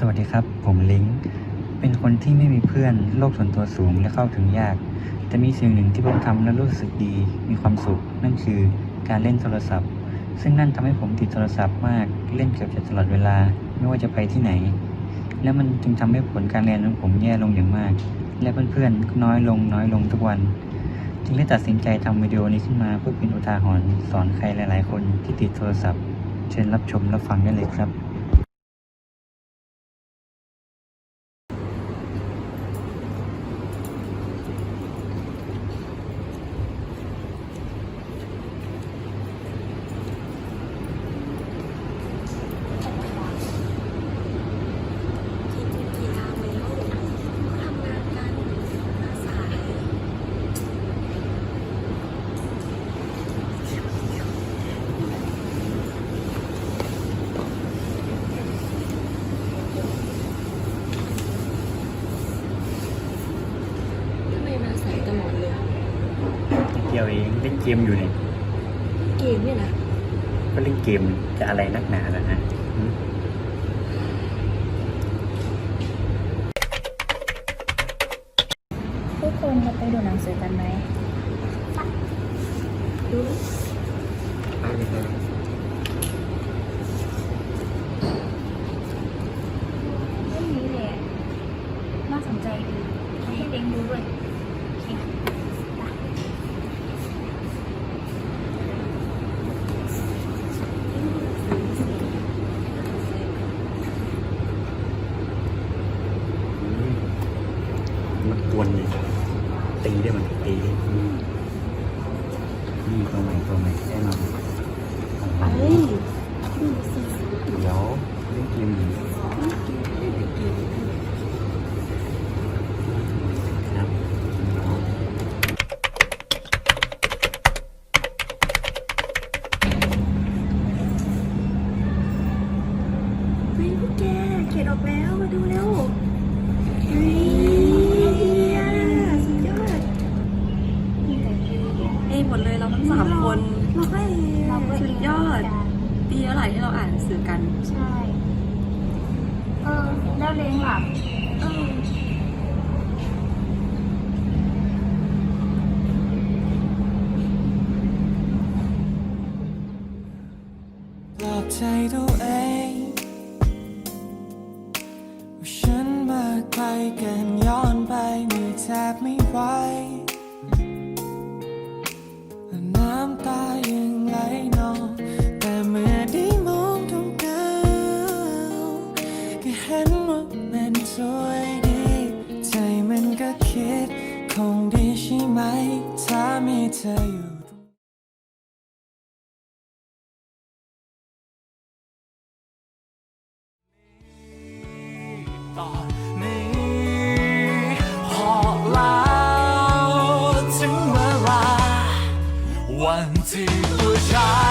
สวัสดีครับ ผมลิงเป็นคนที่ไม่มีเพื่อน โลกส่วนตัวสูงและเข้าถึงยาก แต่มีสิ่งหนึ่งที่ผมทำแล้วรู้สึกดี มีความสุข นั่นคือการเล่นโทรศัพท์ ซึ่งนั่นทำให้ผมติดโทรศัพท์มาก เล่นเกือบจะตลอดเวลา ไม่ว่าจะไปที่ไหน และมันจึงทำให้ผลการเรียนของผมแย่ลงอย่างมาก และเพื่อนๆก็น้อยลงน้อยลงทุกวัน จึงได้ตัดสินใจทำวิดีโอนี้ขึ้นมาเพื่อเป็นอุทาหรณ์สอนใครหลาย ๆ คนที่ติดโทรศัพท์ เชิญรับชมรับฟังได้เลยครับ กี่ทางแล้วทำงานกันมาสาย ทำไมมาสายตลอดเลย เกี่ยวเองเล่นเกมอยู่เนี่ยเกมเนี่ยนะก็เล่นเกมจะอะไรนักหนาล่ะฮะหืมทุกคนจะไปดูหนังสือกันไหมดูไปเลยครับ เรื่องนี้เลยอะน่าสนใจดีให้เล้งดูด้วยโอเคไป มันกวนเลยตี ได้มันตีนี่ตัวใหม่ตัวใหม่แน่นอนเฮ้ยเดี๋ยวเล่นเกมอยู่ครับเฮ้ยพวกแกเขียนออกแล้วมาดูแล้ว ทั้งสามคนเราก็เราก็สุดยอดปีเท่าไหร่ที่เราอ่านหนังสือกัน ใช่ เออแล้วเล้งหลับเออปลอบใจตัวเองว่าฉันมาไกลเกินย้อนไปมือแทบไม่ ไหม ถ้ามีเธออยู่ตอนนี้พอแล้วถึงเวลาวันที่ผู้ชาย